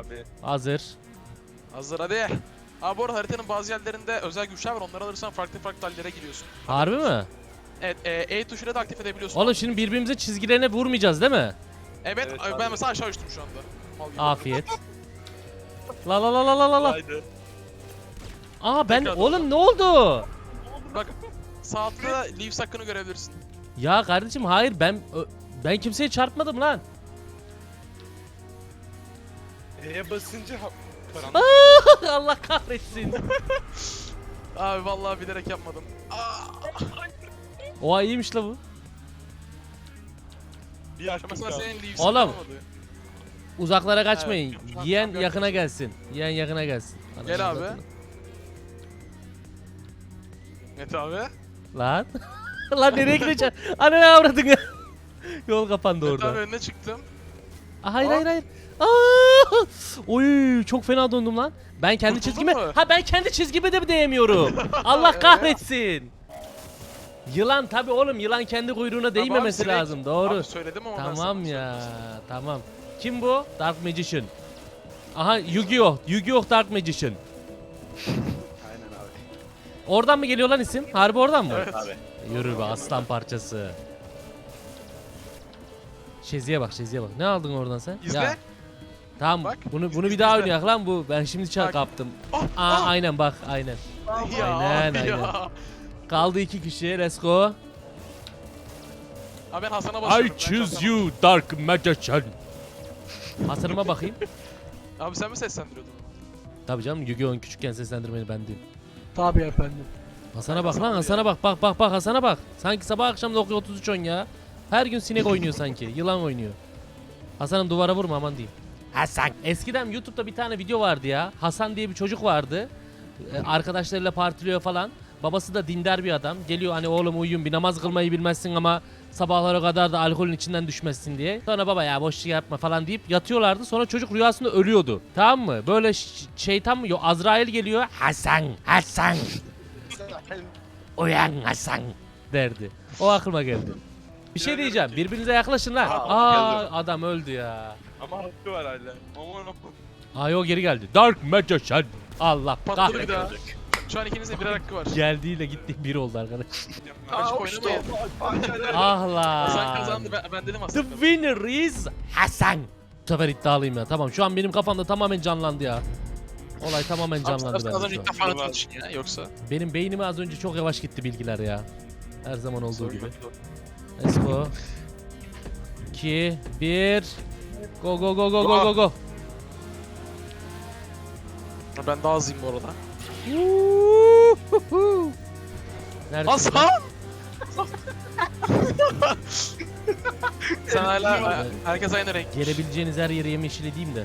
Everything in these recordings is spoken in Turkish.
Abi Hazır. Hazır hadi. Abi bu arada haritanın bazı yerlerinde özel güçler var. Onları alırsan farklı farklı hallere giriyorsun. Harbi mi? Evet, e, E tuşuyla da aktif edebiliyorsun. Oğlum şimdi birbirimize çizgilerine vurmayacağız değil mi? Evet, Evet ben abi. mesela aşağı uçtum şu anda. Mal gibi. Afiyet. La la la la la la la. haydi. Aa ben Tekrar oğlum ne oldu? Bak sağ altta Leaves hakkını görebilirsin. Ya kardeşim hayır ben ö- ben kimseye çarpmadım lan. E'ye basınca ha- param. Allah kahretsin. Abi vallahi bilerek yapmadım. Oha iyiymiş la bu. Bir hakkım mesela kaldı. senin Leaves'in Oğlum. olmadı. Uzaklara kaçmayın. Evet, Yiyen yakına gelsin. Yiyen yakına gelsin. Gel Anasını abi. satayım. Evet abi. Lan. lan nereye gideceksin? Anne ne avradın ya? Yol kapandı Evet abi orada. önüne çıktım. Hayır hayır hayır. Aa! Oy çok fena döndüm lan. Ben kendi Kurtuldun çizgime mu? ha ben kendi çizgime de mi değmiyorum? Allah kahretsin. Yılan tabi oğlum yılan kendi kuyruğuna değmemesi Abi, lazım doğru. Abi söyledim ama ben Tamam sana ya söylemiştim. tamam. Kim bu? Dark Magician. Aha Yu-Gi-Oh! Yu-Gi-Oh! Dark Magician. Aynen abi. Oradan mı geliyor lan isim? Harbi oradan mı? Evet. Abi. Yürü be aslan parçası. Şeziye bak Şeziye bak. Ne aldın oradan sen? İzle. Ya, tamam Bak, bunu bunu izle, bir daha izle. oynayak lan bu. Ben şimdi çal Bak. kaptım. Ah, Aa, ah. aynen bak aynen. Ya, Aynen, abi aynen. ya. Kaldı iki kişi. Let's go. Abi ben Hasan'a basıyorum. I ben choose kalkamam. you Dark Magician. Hasarıma bakayım. Abi sen mi seslendiriyordun? Tabii canım Yu-Gi-Oh'un küçükken seslendirmeni ben değil. Tabii efendim. Hasan'a bak lan Hasan'a ya. bak bak bak bak Hasan'a bak. Sanki sabah akşam 9.33 on ya. Her gün sinek oynuyor sanki. Yılan oynuyor. Hasan'ım duvara vurma aman diyeyim. Hasan. Eskiden YouTube'da bir tane video vardı ya. Hasan diye bir çocuk vardı. Ee, arkadaşlarıyla partiliyor falan. Babası da dindar bir adam. Geliyor hani oğlum uyuyun bir namaz kılmayı bilmezsin ama sabahlara kadar da alkolün içinden düşmezsin diye. Sonra baba ya boş şey yapma falan deyip yatıyorlardı. Sonra çocuk rüyasında ölüyordu. Tamam mı? Böyle şeytan mı? Yok Azrail geliyor. Hasan, Hasan. Uyan Hasan derdi. O aklıma geldi. Bir şey diyeceğim. Birbirinize yaklaşın lan. Aa, Aa, adam öldü ya. Ama hakkı var hala. Aman aman. Aa yok geri geldi. Dark Magician. Allah Patladı bir kahretsin. daha. Şu an ikinizde birer hakkı var. Geldiğiyle gitti bir oldu arkadaş. Açık oynamayın. ah Hasan lan. kazandı ben, ben dedim The winner is Hasan. Bu sefer iddialıyım ya. Tamam şu an benim kafamda tamamen canlandı ya. Olay tamamen canlandı sen az bende önce şu ilk defa için ya yoksa. Benim beynime az önce çok yavaş gitti bilgiler ya. Her zaman olduğu gibi. Let's go. 2 1 Go go go go go go go. Ben daha hızlıyım bu arada. Woohoo. Neredesin? Hasan! Sen hala herkes aynı renk. Gelebileceğiniz her yere yemişil edeyim de.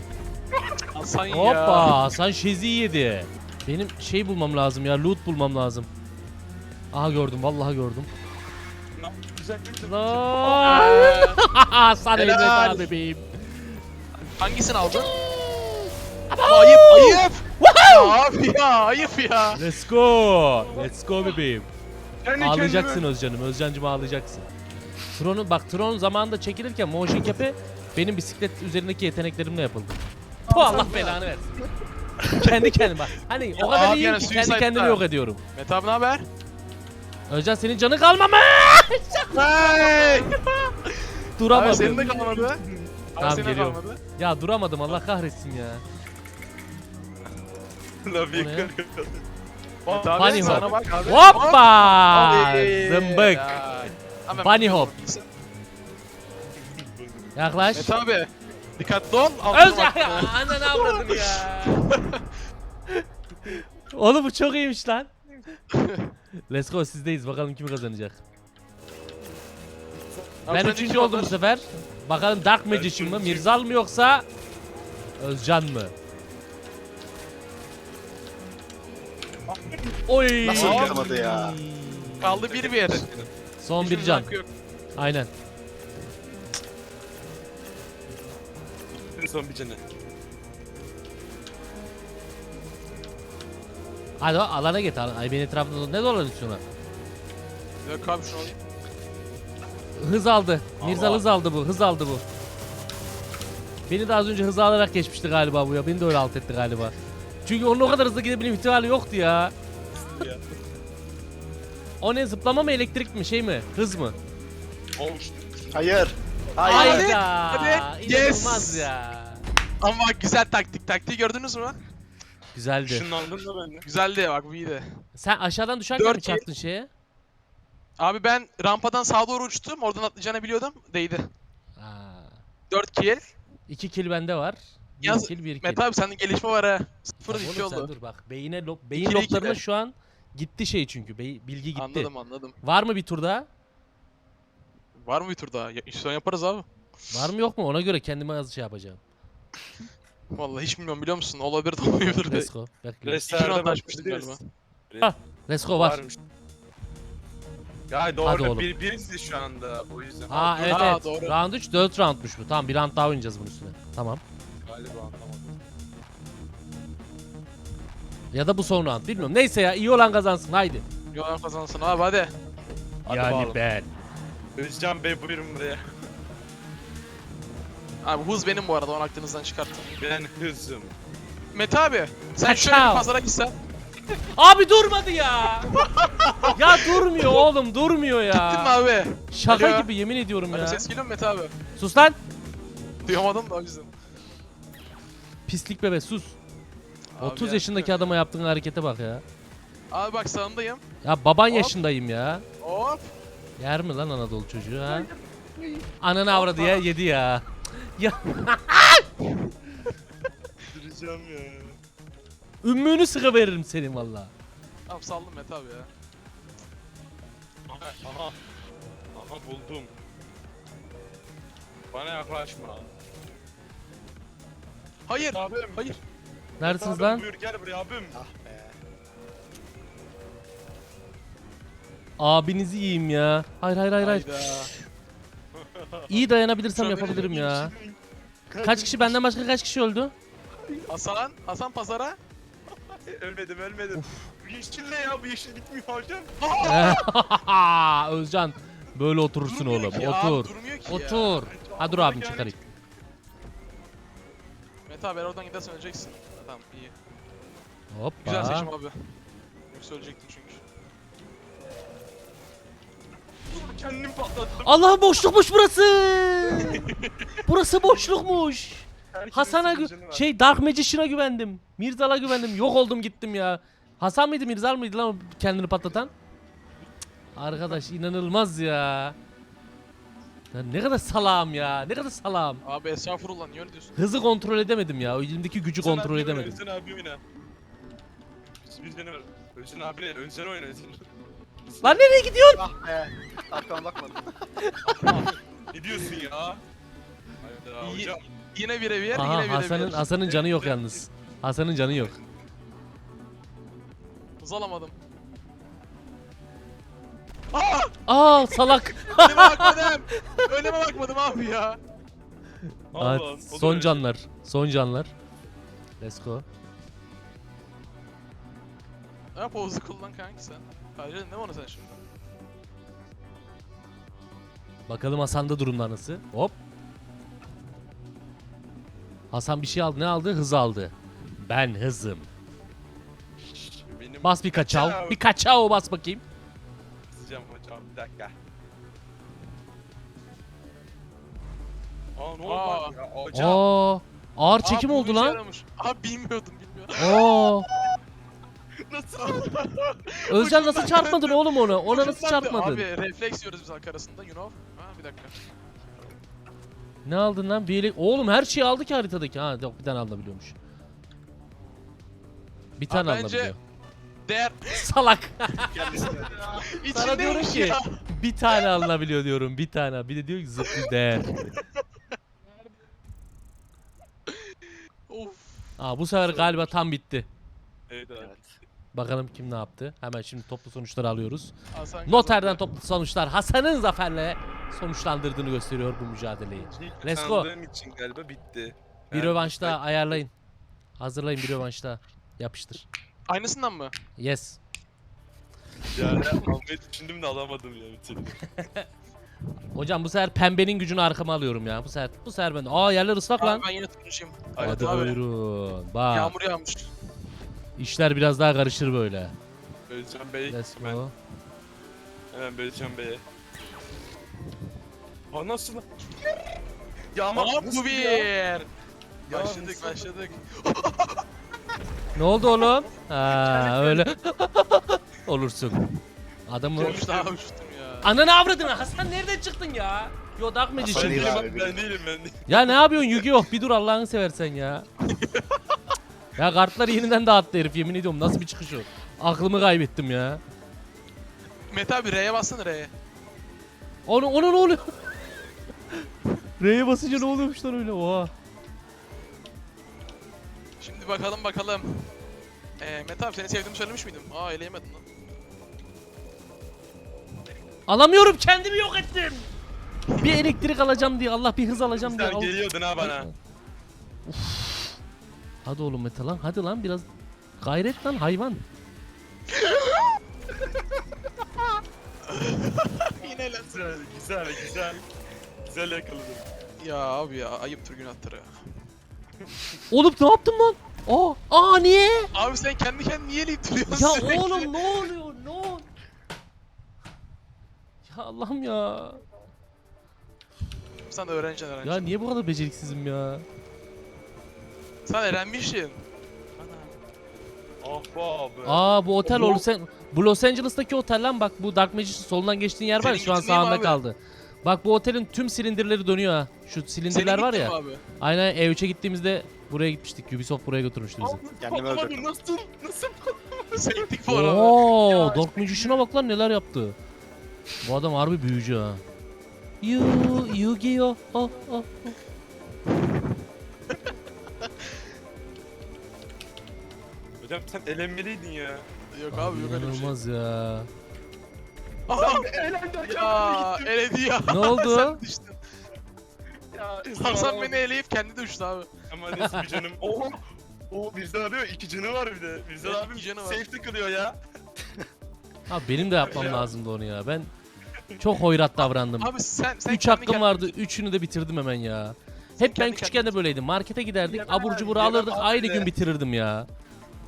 Hasan ya. Hoppa Hasan şezi yedi. Benim şey bulmam lazım ya loot bulmam lazım. Aha gördüm vallahi gördüm. Lan. Hasan Helal. elbet abi bebeğim. Hangisini aldın? Ayıp ayıp. Ya abi ya ayıp ya. Let's go. Let's go bebeğim. Kendi Ağlayacaksın kendime- Özcan'ım. Özcan'cım ağlayacaksın. Tron'u bak Tron zamanında çekilirken motion cap'i benim bisiklet üzerindeki yeteneklerimle yapıldı. Bu Allah belanı versin. kendi kendime bak. Hani o kadar abi iyiyim yani ki kendi Suicide'da. kendimi yok ediyorum. Mete abi ne haber? Özcan senin canın kalmamış. Hey! Abi Duramadım. senin de kalmadı. Abi Tamam, senin de geliyorum. kalmadı. Ya duramadım Allah kahretsin ya. Love O ne? you. Mete abi Bunny sana hop. bak abi. Hoppa! Abi. Zımbık. Ya. Hemen Bunny hop. Yaklaş. Mete abi. Dikkatli ol. altına Özcan bak. ya ananı ya. Oğlum bu çok iyiymiş lan. Let's go sizdeyiz bakalım kim kazanacak. Abi Ben sen üçüncü oldum bu sefer. Bakalım Dark Magician mı, Mirzal mı yoksa Özcan mı? Oy! Nasıl yıkamadı ya? Kaldı bir bir. Son bir can. hakkı yok. Aynen. Son bir canı. Hadi alana git. al- Ay benim etrafımda ne dolanıyorsun lan? Yok abi şunu alayım. Hız aldı. Mirzal hız aldı bu. Hız aldı bu. Beni de az önce hızlı alarak geçmişti galiba bu ya. Beni de öyle alt etti galiba. Çünkü onun o kadar hızlı gidebilme ihtimali yoktu ya. Ya. O ne zıplama mı elektrik mi şey mi? Hız mı? Olmuş. Hayır. Hayır. Hayda. hadi. Yes. İnanılmaz ya. Ama güzel taktik. Taktiği gördünüz mü? Güzeldi. Işınlandın da bende. Güzeldi bak bu iyiydi. Sen aşağıdan düşerken mi Dört kill. çarptın şeye? Abi ben rampadan sağa doğru uçtum. Oradan atlayacağını biliyordum. Değdi. Aa. 4 kill. 2 kill bende var. 1 Yaz- kill 1 kill. Mete abi sende gelişme var ha. 0 Bak 2 oğlum sen oldu. dur bak. Beyine lo- beyin İkili loblarına ikili. şu an gitti şey çünkü. Bey- bilgi gitti. Anladım anladım. Var mı bir tur daha? Var mı bir tur daha? Ya, yaparız abi. Var mı yok mu? Ona göre kendime az şey yapacağım. Vallahi hiç bilmiyorum biliyor musun? Olabilir de olmayabilir de. Let's go. Bekle. İki round açmıştık bakabiliriz. galiba. Let's go var. Varmış. Ya Hadi doğru oğlum. bir birisi şu anda o yüzden. Aa dur, evet Aa, evet. doğru. Round 3 4 roundmuş bu. Tamam bir round daha oynayacağız bunun üstüne. Tamam. Galiba anlamadım. Ya da bu son round bilmiyorum. Neyse ya iyi olan kazansın haydi. Yolan kazansın abi hadi. Hadi yani bakalım. ben. Özcan Bey buyurun buraya. Abi hız benim bu arada onu aklınızdan çıkartın. Ben hızım. Mete abi sen Kaçav. şöyle bir pazara gitsen. Abi durmadı ya. ya durmuyor oğlum durmuyor Gittin mi ya. abi? Şaka Alo. gibi yemin ediyorum Alo ya. ses geliyor mu Mete abi? Sus lan. Duyamadım da o yüzden. Pislik bebe sus. Abi 30 ya. yaşındaki adama yaptığın harekete bak ya. Abi bak sağındayım. Ya baban Hop. yaşındayım ya. Hop. Yer mi lan Anadolu çocuğu ha? Ananı avradı ya yedi ya. Ya Duracağım ya. ümmüğünü sıkı veririm senin valla. Tamam saldım Mete abi ya. Aha, aha. Aha buldum. Bana yaklaşma. Hayır. Abim. Hayır. Neredesiniz lan? Buyur gel buraya abim. Ah be. Abinizi yiyeyim ya. Hayır hayır hayır hayır. Hayda. İyi dayanabilirsem yapabilirim ya. Kaç kişi benden başka kaç kişi öldü? Hasan. Hasan pazara. ölmedim ölmedim. Bu yeşil ne ya bu yeşil bitmiyor hocam. Özcan böyle oturursun Durmuyor oğlum. ki ya, Otur. Durmuyor ki ya. Otur. Ha dur abim çıkarayım. Mete abi eğer oradan gidersen öleceksin. Tamam iyi. Güzel Hoppa. seçim abi. Yoksa ölecektin çünkü. Kendim patlattım. Allah'ım boşlukmuş burası. burası boşlukmuş. Herkesin Hasan'a gü- şey Dark Magician'a güvendim. Mirzal'a güvendim. Yok oldum gittim ya. Hasan mıydı Mirzal mıydı lan o kendini patlatan? Arkadaş inanılmaz ya. Ya ne kadar salam ya. Ne kadar salam. Abi estağfurullah niye öyle diyorsun? Hızı kontrol edemedim ya. O elimdeki gücü kontrol abi oyna, edemedim. Özcan abi oyna. Özcan abi. Ne? Özcan oyna Özcan. Lan nereye gidiyorsun? Ah be. Arkama bakmadım. Ne diyorsun ya? Hayda İyi. hocam. Yine birebir, yine Aha birebir. Hasan'ın Hasan'ın canı yok yalnız. Hasan'ın canı yok. Hız alamadım. Aa salak. Önüme bakmadım. Önüme bakmadım abi ya. Aa, Allah, o da son öyle. canlar. Son canlar. Let's go. Ha pozu kullan kanki sen. Kaydedin değil mi onu sen şimdi? Bakalım Hasan'da durumlar nasıl? Hop. Hasan bir şey aldı. Ne aldı? Hız aldı. Ben hızım. Benim Bas bir kaçav. Bir kaçav bas bakayım. Sıcağım hocam bir dakika. Aa ne oldu Aa. lan ya hocam. Aa, ağır Aa, çekim bu oldu işe lan. yaramış. Abi bilmiyordum bilmiyordum. Oo. Nasıl? Özcan nasıl çarpmadın oğlum onu? Ona nasıl çarpmadın? Abi refleks yiyoruz biz halk arasında you know. Ha bir dakika. Ne aldın lan? Bir elek- Oğlum her şeyi aldı ki haritadaki. Ha yok bir tane alabiliyormuş. Bir tane bence- alabiliyor. Değer Salak. Kendisi. Sana diyorum içindeymiş ki ya. bir tane alınabiliyor diyorum. Bir tane. Bir de diyor ki zıplı değer. Of. Aa bu sefer galiba tam bitti. Evet abi. Evet. Bakalım kim ne yaptı. Hemen şimdi toplu sonuçları alıyoruz. Hasan Noter'den toplu sonuçlar Hasan'ın zaferle sonuçlandırdığını gösteriyor bu mücadeleyi. Go. Sandığın için galiba bitti. Bir Yani rövanş daha ayarlayın. Hazırlayın bir rövanş daha. Yapıştır. Aynısından mı? Yes. Yani almayı düşündüm de alamadım ya türlü. Hocam bu sefer pembenin gücünü arkama alıyorum ya. Bu sefer bu sefer ben. Aa yerler ıslak lan. Abi ben yine tutuncuyum. Hadi abi. buyurun. Bak Yağmur yağmış. İşler biraz daha karışır böyle. Özcan Bey. Let's Ben go. hemen Özcan Bey'e. Ha nasıl? Ya ama Aa nasıl bu bir. ya? Başladık nasıl? başladık. Ne oldu oğlum? Ha öyle. Olursun. Adamı... Olmuş daha uçtum ya. Ananı avradını Hasan nereden çıktın ya? Yo Dark Ben Magician. değil değilim abi, abi, ben değilim ben değilim. Ya ne yapıyorsun Yu-Gi-Oh? Bir dur Allah'ını seversen ya. ya kartları yeniden dağıttı herif yemin ediyorum. Nasıl bir çıkış o? Aklımı kaybettim ya. Mete abi R'ye bassana R'ye. Onu onu ne oluyor? R'ye basınca ne oluyormuş lan öyle? Oha. Şimdi bakalım bakalım. Ee, Mete abi seni sevdiğimi söylemiş miydim? Aa eleyemedin lan. Alamıyorum kendimi yok ettim. Bir elektrik alacağım diye Allah bir hız alacağım diye. Sen al- geliyordun ha bana. Hadi oğlum Mete lan hadi lan biraz gayret lan hayvan. Yine lan. Güzel, güzel, güzel. Güzel yakaladın. Ya abi ya ayıptır günahtır ya. Oğlum ne yaptım lan? Aa, aa niye? Abi sen kendi kendine niye eleyip duruyorsun Ya sürekli? oğlum ne oluyor? Ne oluyor? Ya Allah'ım ya. Sen öğreneceksin öğreneceksin. Ya niye bu kadar beceriksizim ya? Sen öğrenmişsin. Ah be abi. Aa bu otel Oho. Los, An- bu Los Angeles'taki otel lan bak bu Dark Magician solundan geçtiğin yer var ya Senin şu an mi sağında abi? kaldı. Bak bu otelin tüm silindirleri dönüyor ha. Şu silindirler var ya. abi? Aynen E3'e gittiğimizde buraya gitmiştik. Ubisoft buraya götürmüştü bizi. Kendimi Patlamadı, öldürdüm. Nasıl? Nasıl? Sektik bu arada. Oo, Dark Magician'a bak lan neler yaptı. Bu adam harbi büyücü ha. Yu Yu-Gi-Oh. Oh, oh. Hocam sen elenmeliydin ya. Yok abi yok öyle bir şey. İnanılmaz ya. Aha! Elendi ya eledi ya. Ne oldu? Sen düştün. Ya, Hasan beni eleyip kendi düştü abi. Ama neyse bir canım. Oo. Oo Mirza abi iki canı var bir de. Mirza Evet, abi iki canı var. safe tıkılıyor ya. Abi benim de yapmam lazımdı onu ya. Ben çok hoyrat davrandım. Abi sen sen 3 kendi hakkım kendine- vardı. Üçünü de bitirdim hemen ya. Hep ben kendi küçükken de böyleydim. Markete giderdik. Abur cubur alırdık. Aynı gün bitirirdim ya.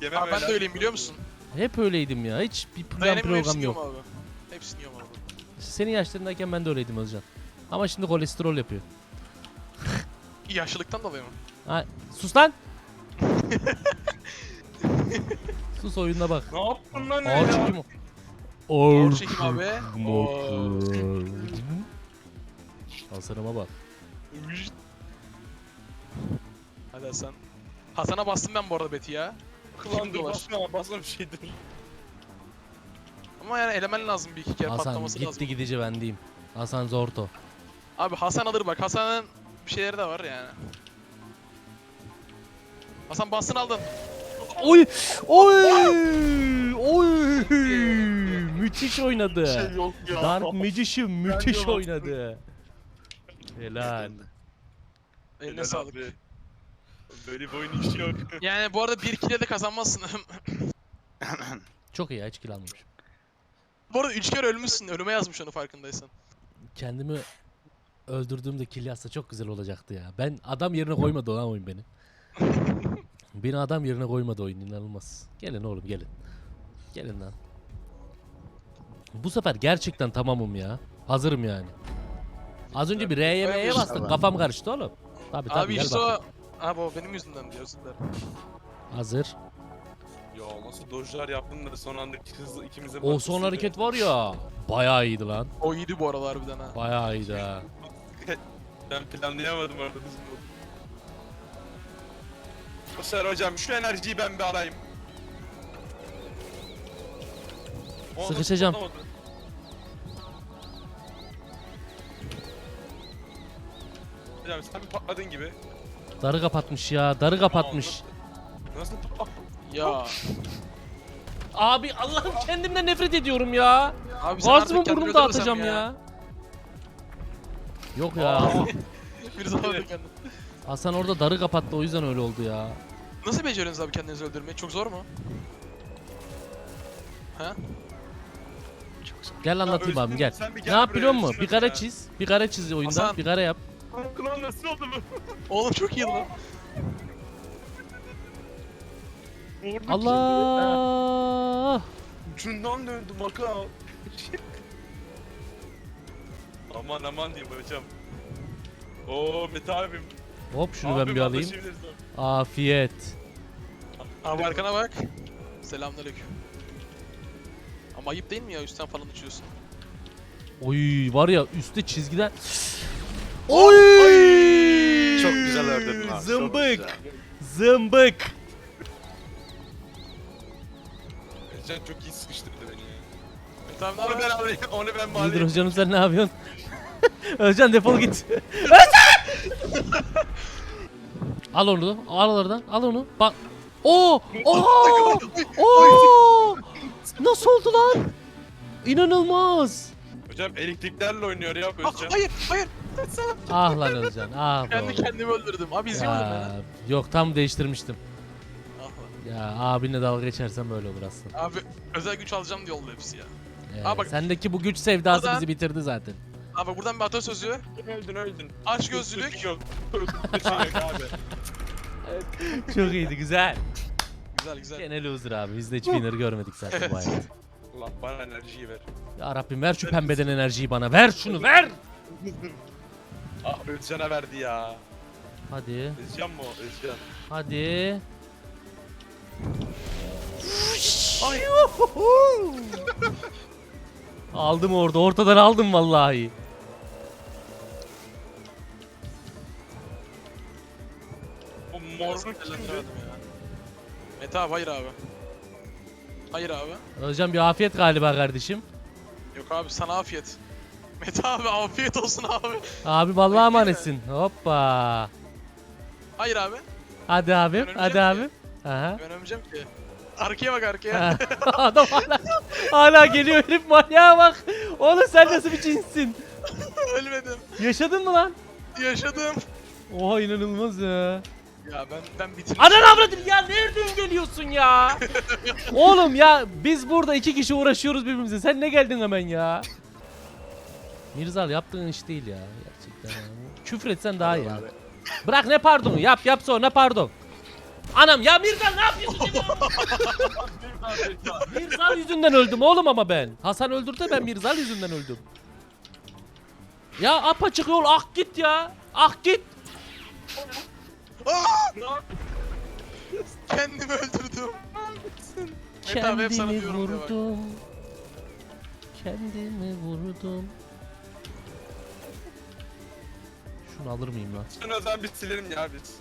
Yemem Abi ben de öyle. öyleyim biliyor musun? Hep öyleydim ya. Hiç bir plan Dayanamıyorum program hepsini yok. yiyorum abi. Hepsini yiyorum abi. Senin yaşlarındayken ben de öyleydim Özcan. Ama şimdi kolesterol yapıyor. Yaşlılıktan dolayı mı? Ha, sus lan. sus oyununa bak. Ne yaptın lan Ağır öyle? çekim. Ağır çekim abi. Hasan'ıma bak. Hadi Hasan. Hasan'a bastım ben bu arada beti ya. Kılan dur dolar. basma basma bir şeydir. Ama yani elemen lazım bir iki kere Hasan patlaması gitti lazım. gidici ben diyeyim. Hasan Zorto. Abi Hasan alır bak. Hasan'ın bir şeyleri de var yani. Hasan bastın aldın. Oy! Oy! Oy! Müthiş oynadı. şey yok ya. Dark Magician müthiş oynadı. Helal. Eline sağlık. Böyle bir oyun işi yok. Yani bu arada bir kile de kazanmazsın. Çok iyi ya hiç kill almamış. bu arada 3 kere ölmüşsün. Ölüme yazmış onu farkındaysan. Kendimi öldürdüğümde kill yazsa çok güzel olacaktı ya. Ben adam yerine koymadı lan oyun beni. beni adam yerine koymadı oyun inanılmaz. Gelin oğlum gelin. Gelin lan. Bu sefer gerçekten tamamım ya. Hazırım yani. Az önce bir R'ye M'ye Koymuş bastım. Kafam karıştı oğlum. Tabii tabii Abi gel işte o... Abi o benim yüzümden diyor özür dilerim. Hazır. Ya nasıl dojlar yaptın da son anda hızlı ikimize O son hareket var ya. Bayağı iyiydi lan. O iyiydi bu arada harbiden ha. Bayağı iyiydi ha. Ben planlayamadım orada bizim bu. Bu sefer hocam şu enerjiyi ben bir alayım. O nasıl Sıkışacağım. patlamadı? Hocam sen bir patladın gibi. Darı kapatmış ya. Darı kapatmış. Nasıl? Ya. Abi Allah'ım kendimden nefret ediyorum ya. Abi sen artık kendini burnumu öldürmesen dağıtacağım ya. Yok ya. Bir zaman kendini. Hasan orada darı kapattı o yüzden öyle oldu ya. Nasıl beceriyorsunuz abi kendinizi öldürmeyi? Çok zor mu? Ha? Gel anlatayım Ya abi Özgür, gel. sen bir Ne gel yap buraya, biliyor musun? Özgür Bir kare ya. çiz. Bir kare çiz oyundan. Hasan. Bir kare yap. Lan nasıl oldu bu? Oğlum çok iyi lan. Vurduk Allah! Ucundan döndü Makao. aman aman diyeyim hocam. Oo Mete abim. Hop şunu ben Abim bir alayım. anlaşabiliriz. Afiyet. Abi arkana bak. Selamünaleyküm. Ama ayıp değil mi ya üstten falan uçuyorsun? Oy var ya üstte çizgiden. Oy! Çok güzel ördün abi. çok Zımbık. güzel. Zımbık. Özcan çok iyi sıkıştırdı beni abi ne Onu ben alayım, onu ben İyidir bağlayayım. hocam sen ne yapıyorsun? Özcan defol git. Özcan! al onu. Al oradan. Al onu. Bak. Oo! Oo! Oo! Nasıl oldu lan? İnanılmaz. Hocam elektriklerle oynuyor ya Ah, Özcan. hayır hayır. Ah lan Özcan. Ah be Kendi oğlum. kendimi öldürdüm. Abi izliyor muydun beni? Ya, yok tam değiştirmiştim. Ah lan. Ya abinle dalga geçersen böyle olur aslında. Abi özel güç alacağım diye oldu hepsi ya. Ee, Aa, bak- Sendeki bu güç sevdası Burada- bizi bitirdi zaten. Abi buradan bir atasözü. Öldün öldün. Aç gözlülük. Yok. Abi. Çok iyiydi güzel. Güzel güzel. Gene loser abi. Biz de hiç winner görmedik zaten bu Evet. hayat. Allah bana enerjiyi ver. Ya Rabbim ver şu pembeden enerjiyi bana. Ver şunu ver. Ah Özcan'a verdi ya. Hadi. Özcan mı o? Özcan. Hadi. Ay. aldım orada. Ortadan aldım vallahi. O Nasıl kimdi? Mete abi hayır abi. Hayır abi. Özcan bir afiyet galiba kardeşim. Yok abi sana afiyet. Mete abi afiyet olsun abi. Abi vallahi emanetsin. Hoppa. Hayır abi. Hadi abim. Ben Hadi öleceğim abim. Aha. Ben ki. Arkaya bak arkaya. Adam hala, hala geliyor herif manyağa bak. Oğlum sen nasıl bir cinssin? Ölmedim. Yaşadın mı lan? Yaşadım. Oha inanılmaz ya. Ya ben ben bitirdim. Anan avradın ya nereden geliyorsun ya? Oğlum ya biz burada iki kişi uğraşıyoruz birbirimize. Sen ne geldin hemen ya? Mirzal yaptığın iş değil ya gerçekten. Küfür etsen daha iyi ya. Bırak ne pardonu yap yap sonra pardon. Anam ya Mirzal ne yapıyorsun? Mirzal yüzünden öldüm oğlum ama ben. Hasan öldürdü ben Mirzal yüzünden öldüm. Ya apaçık yol ah git ya. Ah git. Kendimi öldürdüm. Mete abi hep sana Kendimi diyorum diye bak. vurdum. Kendimi vurdum. Şunu alır mıyım lan? Sen o zaman bir silelim ya biz.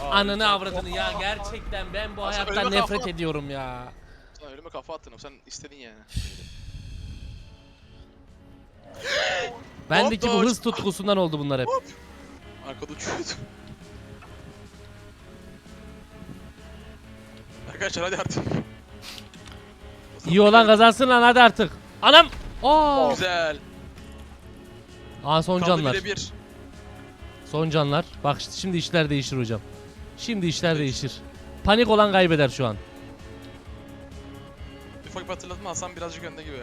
Ananı avradını ya gerçekten ben bu Aslında hayattan nefret kafa- ediyorum ya. Sana ölüme kafa attın sen istedin yani. Bendeki bu hız tutkusundan oldu bunlar hep. Arkada uçuyordum. Arkadaşlar hadi artık. İyi olan kazansın lan hadi artık. Anam! Aa! Güzel. Aa son Kaldı canlar. bire bir. Son canlar. Bak şimdi işler değişir hocam. Şimdi işler değişir. Panik olan kaybeder şu an. Ufak bir hatırlatma Hasan birazcık önde gibi.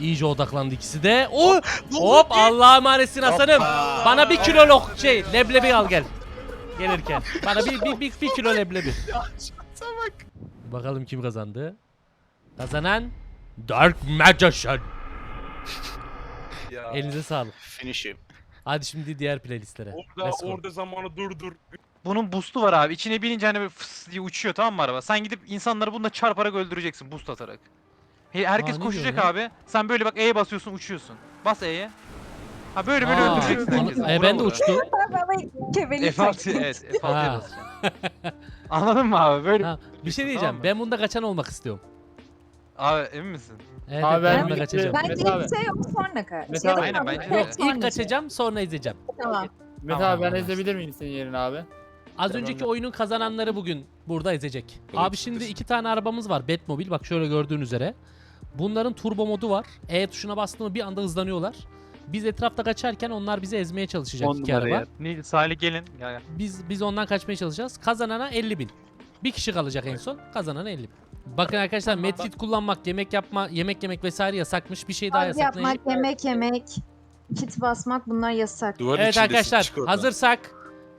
İyice odaklandı ikisi de. Oh! Hop Allah'a emanetsin Hasan'ım. Bana bir kilo lok şey leblebi al gel. Gelirken. Bana bir, bir, bir, bir kilo leblebi. Bakalım kim kazandı. Kazanan Dark Magician. Ya. Elinize sağlık. Finish'im. Hadi şimdi diğer playlistlere. Orada, Let's go. orada zamanı dur dur. Bunun boost'u var abi. İçine binince hani böyle fıs diye uçuyor tamam mı araba? Sen gidip insanları bununla çarparak öldüreceksin boost atarak. He- Herkes Aa, ne koşacak diyor ya? abi. Sen böyle bak E'ye basıyorsun uçuyorsun. Bas E'ye. Ha böyle böyle Aa, öldüreceksin ana- herkesi. e, Vura ben de vura. uçtu. Bana keveli F6 evet F6'ya Ha. basacaksın. Anladın mı abi? Böyle Ha, bir şey diyeceğim. Tamam mı? Ben bunda kaçan olmak istiyorum. Abi emin misin? Evet, Abi ben ben bir- kaçacağım. ben- Bence Mete abi. şey yok sonra kaç. Mete abi. Aynen, sonra- bence de. Evet, İlk kaçacağım sonra izleyeceğim. Tamam. Mete Tamam, abi ben anlaştık. ezebilir miyim senin yerine abi? Az Tamam, önceki ben- oyunun kazananları bugün burada ezecek. Abi şimdi iki tane arabamız var. Batmobile bak şöyle gördüğün üzere. Bunların turbo modu var. E tuşuna bastığında bir anda hızlanıyorlar. Biz etrafta kaçarken onlar bizi ezmeye çalışacak On iki numara araba. yer. Nil Salih gelin. Gel gel. Biz biz ondan kaçmaya çalışacağız. Kazanana 50 bin. Bir kişi kalacak en son. Kazanan 50. Bakın arkadaşlar medkit kullanmak, yemek yapma, yemek yemek vesaire yasakmış. Bir şey daha Bug yasak. Ne? yapmak, yemek yemek, kit basmak bunlar yasak. Duvar Evet içindesin, arkadaşlar çık oradan. hazırsak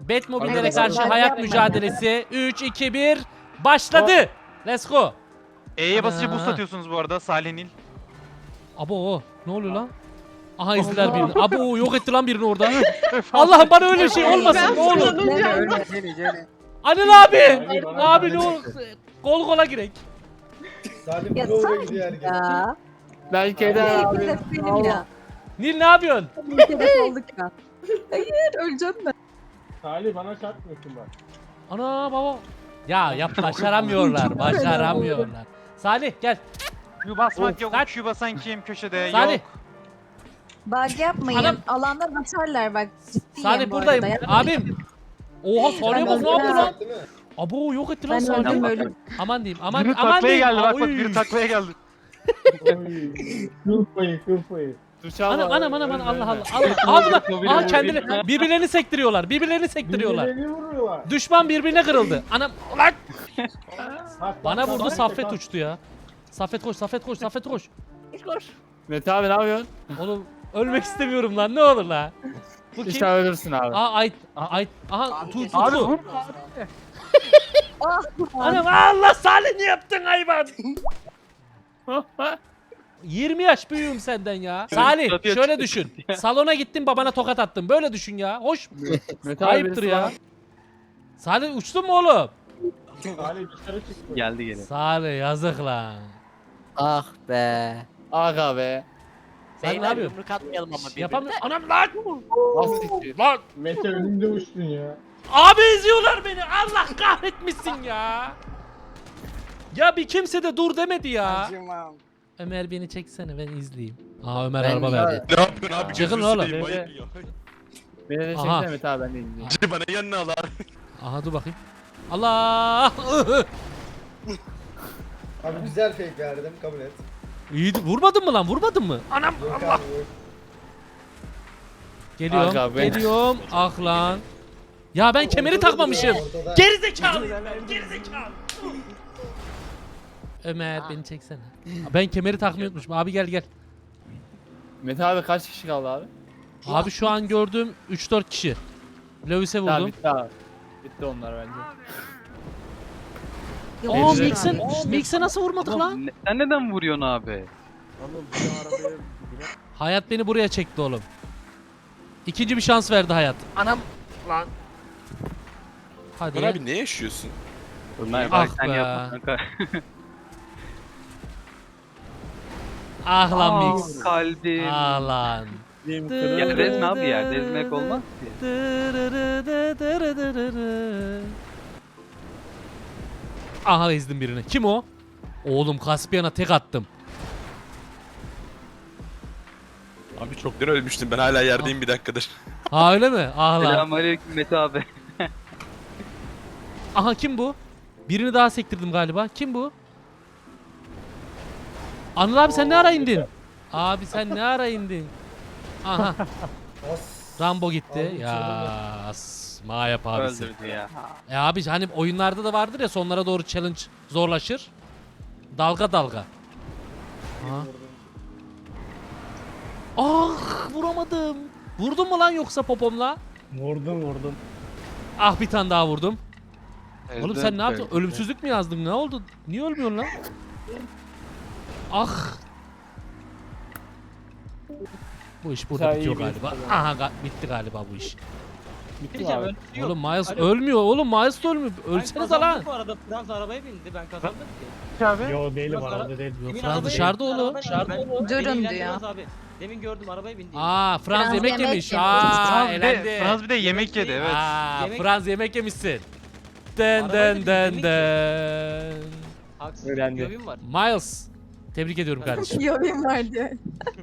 Batmobile'lere Hadi karşı hayat mücadelesi 3 2 1 başladı. Let's go. E'ye basınca boost atıyorsunuz bu arada Salih Nil. Abo o. Ne oluyor lan? Aha izler birini. Abo yok etti lan birini orada. Allah'ım bana öyle şey olmasın ne olur. Anıl abi. Abi ne olur. Kol kola girek. Salim Ya Glover'a gidiyor herkes. ya. Belki benim ya. Nil ne yapıyorsun? Hedef olduk ya. Hayır öleceğim ben. Salih bana çarpmıyorsun bak. Ana baba. Ya yap başaramıyorlar. Başaramıyorlar. Salih gel. Q basmak yok. kaç- Q basan kim köşede Salih. yok. Bug yapmayın. Anam. Alanda basarlar bak. Ciddiyim Salih bu buradayım. arada. Ya. Abim. Oha Salih'e bak ne yaptı lan? Değil mi? Abo yok etti lan Ben Salih. öldüm. Aman diyeyim aman Biri aman taklaya diyeyim. geldi bak bak Oy. biri taklaya geldi. Kıl payı kıl payı. Anam anam anam anam Allah Allah Allah. Aa bunlar aa kendileri birbirlerini sektiriyorlar. Birbirlerini sektiriyorlar. Birbirlerini vuruyorlar. Düşman birbirine kırıldı. Anam ulan Bak, bana bak, vurdu bak, Saffet bak. uçtu ya. Saffet koş Saffet koş Saffet koş. Mete abi ne yapıyorsun? Oğlum ölmek istemiyorum lan ne olur la. Bu kim? İşte ölürsün abi. Aa Ait Ait aha tu tu Abi tu. vur. Anam Allah Salih ne yaptın hayvan? 20 yaş büyüğüm senden ya. Salih şöyle düşün. Salona gittin babana tokat attın. Böyle düşün ya. Hoş. Mete abi Ayıptır birisi ya. var. Salih uçtun mu oğlum? Salih dışarı çıktı. Geldi gene. Salih yazık lan. Ah be. Aga be. Sen ne Beyler yapıyorsun? yumruk atmayalım ama birbirine. Yapamıyorum. Anam lan. Nasıl siktir? Lan. Mete önümde uçtun ya. Abi izliyorlar beni. Allah kahretmişsin ya. Ya bir kimse de dur demedi ya. Ömer beni çeksene ben izleyeyim. Aa Ömer Ben araba ya- verdi. Ne yapıyorsun abi? Çıkın Gözünü oğlum. seveyim, Bebe. ayıp ya. Beni de Aha. çeksene Mete abi ben de izleyeyim. Hadi bana yanına al abi. Aha dur bakayım. Allah. Abi güzel fake verdim kabul et. İyi vurmadın mı lan? Vurmadın mı? Anam. Yok. Geliyorum. Aga be. Geliyorum. Ah lan. Ya ben kemeri takmamışım. Gerizekalı. Gerizekalı. Ömer beni çeksene. Ben kemeri takmayı unutmuşum. Abi gel gel. Mete abi kaç kişi kaldı abi? Abi şu an gördüğüm 3-4 kişi. Lewis'e Tamam vurdum. bitti abi. Bitti onlar bence. Aa Elinize- Mix'e Mix'e nasıl vurmadık lan? Sen neden vuruyorsun abi? Hayat beni buraya çekti oğlum. İkinci bir şans verdi hayat. Anam lan. Hadi. Ömer abi ne yaşıyorsun? Ömer Ah sen be. yapma kanka. Ah lan Aa, Mix. Kalbim. Ah lan. Ya rezme abi ya. Rezmek olmaz ki. Aha ezdim birini. Kim o? Oğlum Kaspiyan'a tek attım. Abi çoktan ölmüştüm. Ben hala yerdeyim bir dakikadır. Ha öyle mi? Ah lan. Selamünaleyküm Mete abi. Aha kim bu? Birini daha sektirdim galiba. Kim bu? Anıl abi sen ne ara indin? Abi sen ne ara indin? Aha. Rambo gitti. Ya as- ma yap abisi. Öldürdü ya. E abi hani oyunlarda da vardır ya sonlara doğru challenge zorlaşır. Dalga dalga. Aha. Ah vuramadım. Vurdun mu lan yoksa popomla? Vurdum vurdum. Ah bir tane daha vurdum. Oğlum sen ne yaptın? Ölümsüzlük mü yazdın? Ne oldu? Niye ölmüyorsun lan? Ah. Bu iş burada Sen bitiyor bir galiba. insan. Aha ga- bitti galiba bu iş. Bitti mi abi? Oğlum Miles ölmüyor. Oğlum Miles de ölmüyor. Ölsenize lan. Bu arada Frans arabaya bindi ben kazandım ki. Abi. Yo değilim Yok, arada değilim. Yok, arabaya dışarıda bindi, oğlum. arabaya Dışarıda bindi. oğlum. Durun beni diyor. ilgilendirmez Abi. Demin gördüm arabaya bindi. Aa Frans Frans yemek yemek yemiş. yemiş. Aa Frans bir de, elendi. Frans bir de yemek yedi evet. Aa Yemek- Frans yemek yemişsin. Den den den yemek den. Haksız Öğrendi. var. Miles. Tebrik ediyorum kardeşim. Yorum var diyor.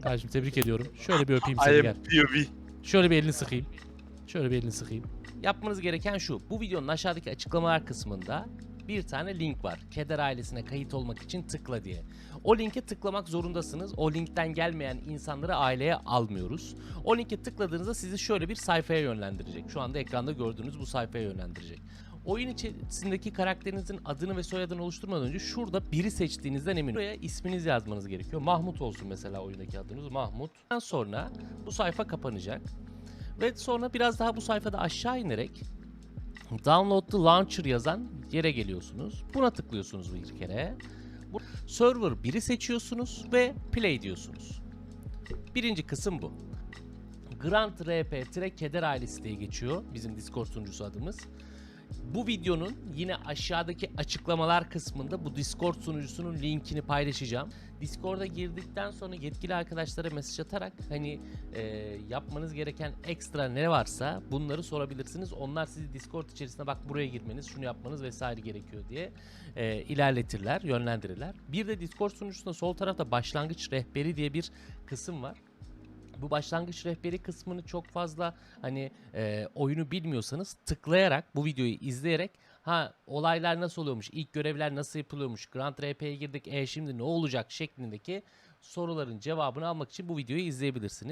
kardeşim tebrik ediyorum. Şöyle bir öpeyim seni gel. POV. Şöyle bir elini sıkayım. Şöyle bir elini sıkayım. Yapmanız gereken şu. Bu videonun aşağıdaki açıklamalar kısmında bir tane link var. Keder ailesine kayıt olmak için tıkla diye. O linke tıklamak zorundasınız. O linkten gelmeyen insanları aileye almıyoruz. O linke tıkladığınızda sizi şöyle bir sayfaya yönlendirecek. Şu anda ekranda gördüğünüz bu sayfaya yönlendirecek. oyun içerisindeki karakterinizin adını ve soyadını oluşturmadan önce şurada biri seçtiğinizden emin. Buraya isminizi yazmanız gerekiyor. Mahmut olsun mesela oyundaki adınız Mahmut. Sonra bu sayfa kapanacak. Ve sonra biraz daha bu sayfada aşağı inerek Download the Launcher yazan yere geliyorsunuz. Buna tıklıyorsunuz bir kere. Server 1'i seçiyorsunuz ve play diyorsunuz. Birinci kısım bu. Grand RP Keder ailesi diye geçiyor bizim Discord sunucusu adımız. Bu videonun yine aşağıdaki açıklamalar kısmında bu Discord sunucusunun linkini paylaşacağım. Discord'a girdikten sonra yetkili arkadaşlara mesaj atarak hani e, yapmanız gereken ekstra ne varsa bunları sorabilirsiniz. Onlar sizi Discord içerisinde bak buraya girmeniz, şunu yapmanız vesaire gerekiyor diye e, ilerletirler, yönlendirirler. Bir de Discord sunucusunda sol tarafta başlangıç rehberi diye bir kısım var. Bu başlangıç rehberi kısmını çok fazla hani e, oyunu bilmiyorsanız tıklayarak bu videoyu izleyerek ha olaylar nasıl oluyormuş, ilk görevler nasıl yapılıyormuş, Grand RP'ye girdik, e şimdi ne olacak şeklindeki soruların cevabını almak için bu videoyu izleyebilirsiniz.